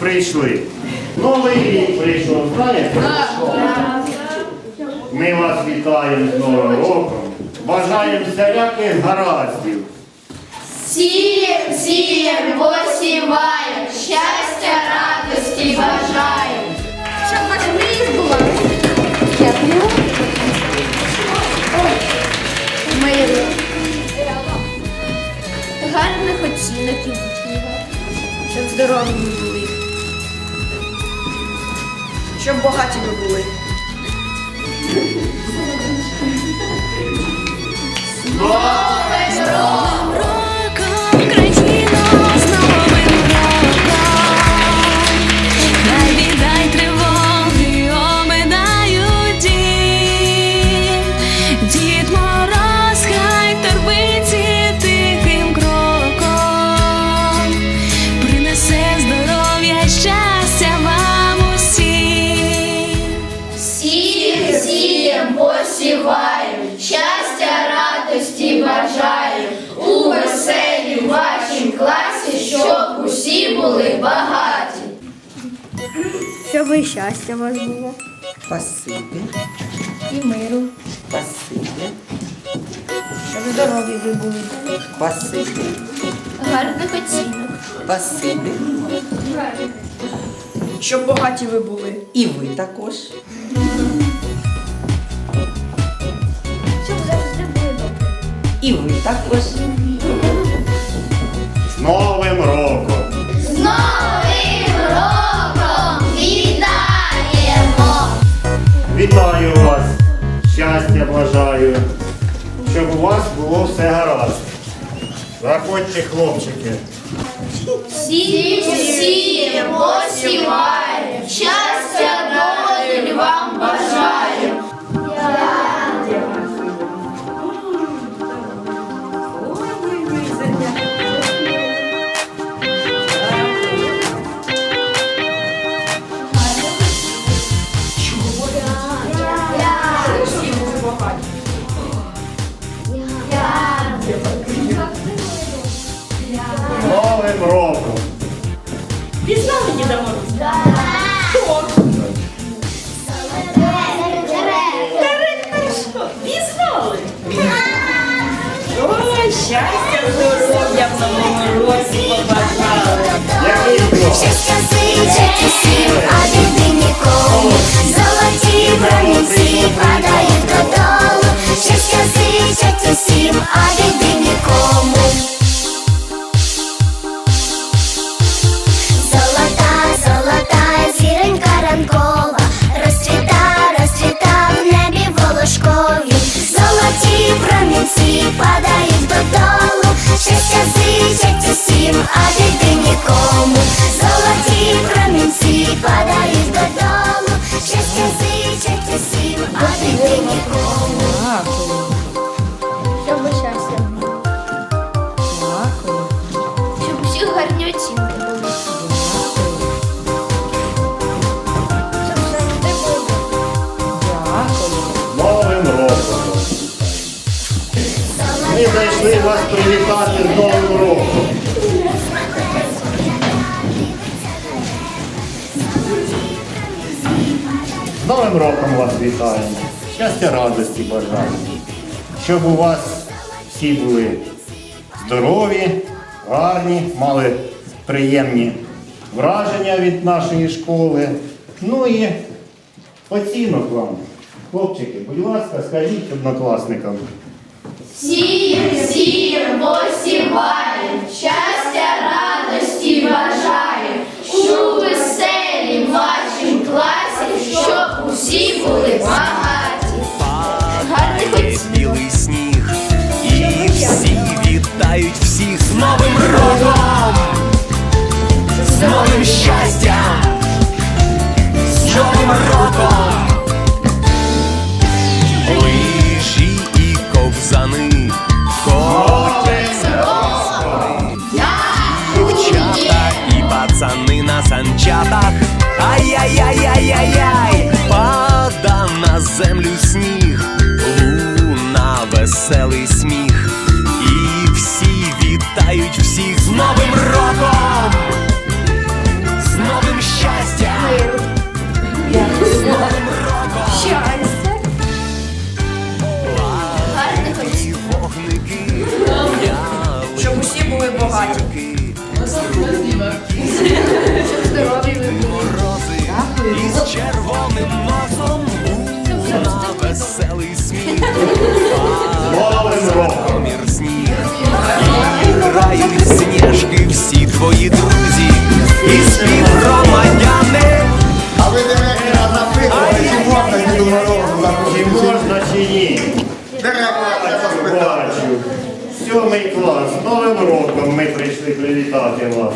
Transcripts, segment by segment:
прийшли. Новий рік прийшов, знаєте? Ми вас вітаємо з Новим роком. Бажаємо всіляких гараздів. Сієм, сієм, посіваєм, щастя, радості бажаєм. Щоб ваша мрія збулася. Дякую. Миру. Гарних оцінок і. Щоб були. Щоб багаті ми були. Роком сієм, посіваєм, щастя, радості бажаєм. У веселі вашім класі, щоб усі були багаті. Щоб і щастя у вас було. Спасибі, І миру. спасибі, Щоб здорові ви були. спасибі, Гарних оцінок. спасибі. Щоб багаті ви були. І ви також. І ви також. З Новим роком! З Новим роком вітаємо! Вітаю вас! Щастя бажаю, щоб у вас було все гаразд. Заходьте, хлопчики. Сієм, сієм, посіваєм, щастя, Новим роком! Пізнали Діда Мороза? Хто? Пізнали? Ой, щастя, здоров'я в новому році побажали. Щастя зичать усім, а біди нікому. Золоті промінці падають додолу. Щастя зичать усім, а біди нікому. Ми зайшли вас привітати з Новим роком. З Новим роком вас вітаємо. Щастя, радості бажаємо. Щоб у вас всі були здорові, гарні, мали приємні враження від нашої школи. Ну і оцінок вам. Хлопчики, будь ласка, скажіть однокласникам. Сієм, сієм, посіваєм, щастя, радості бажаєм. Чи можна чи ні? Бачу. Сьомий клас. Новим роком ми прийшли привітати вас.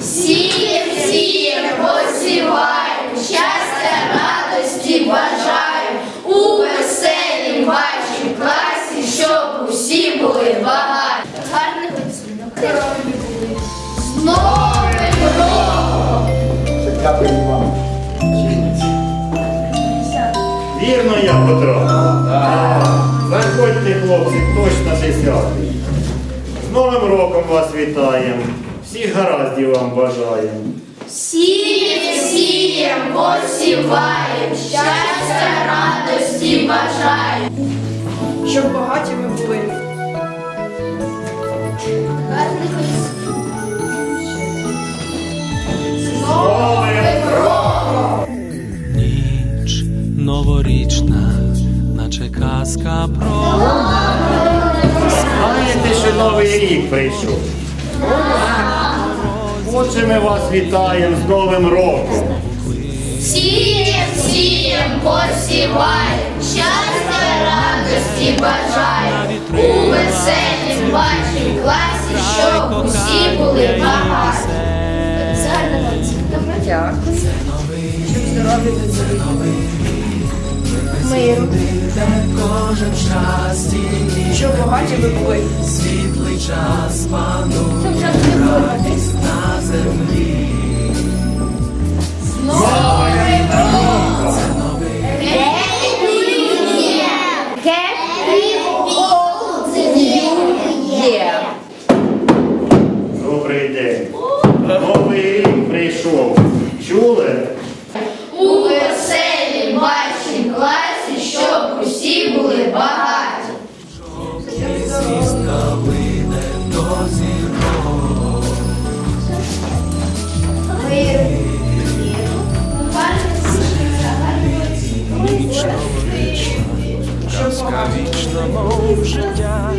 Сієм, сієм, посіваєм, щастя, радості бажаєм. У веселім вашім класі, щоб усі були багаті. Гарних оцінок. З Новим роком! Вірно я, Петро? Заходьте, хлопці, точно десятий. З Новим роком вас вітаємо. Всіх гараздів вам бажаємо. Сієм, сієм, посіваєм, щастя, радості бажаєм. Щоб багаті ми були. Гарних новорічна, наче казка про Знаєте, що Новий рік прийшов? Отже, ми вас вітаємо з Новим роком. Сієм, сієм, посіваєм, щастя, радості бажаєм. У веселім вашім класі, щоб усі були багаті. З гарними оцінками. Дякую. Щоб де. Миру. кожен щасті, Щоб багаті ви були. світлий час пану Казка вічна, мов життя,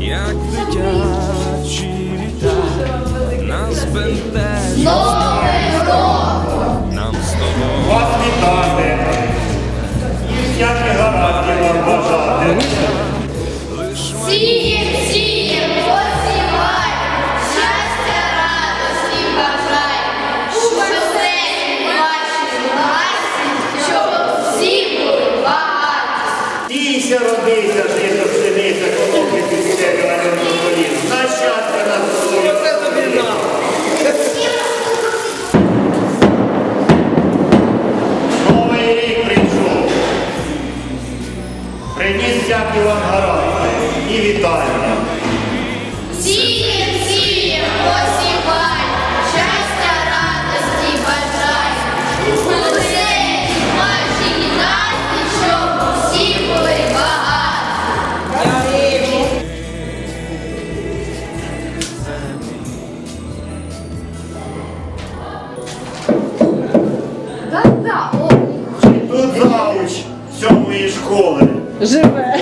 як дитячі літа, нас бентежить, нам з тобою. Вас вітати. І всяких гараздів вам бажати. Сієм, Anhara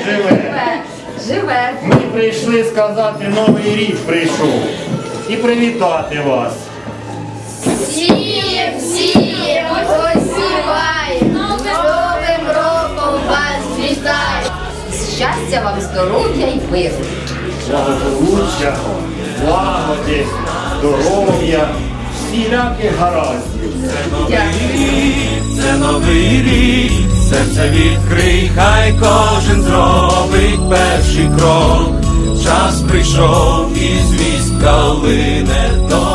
Живе. живе. Ми прийшли сказати, новий рік прийшов і привітати вас. Сієм, сієм, посіваєм, Новим роком вас вітаю. Щастя вам, здоров'я і миру. Благополуччя, злагоди, здоров'я, всіляких гараздів. Це новий рік, серце відкрий, хай кожен зробить перший крок. Час прийшов і звістка лине до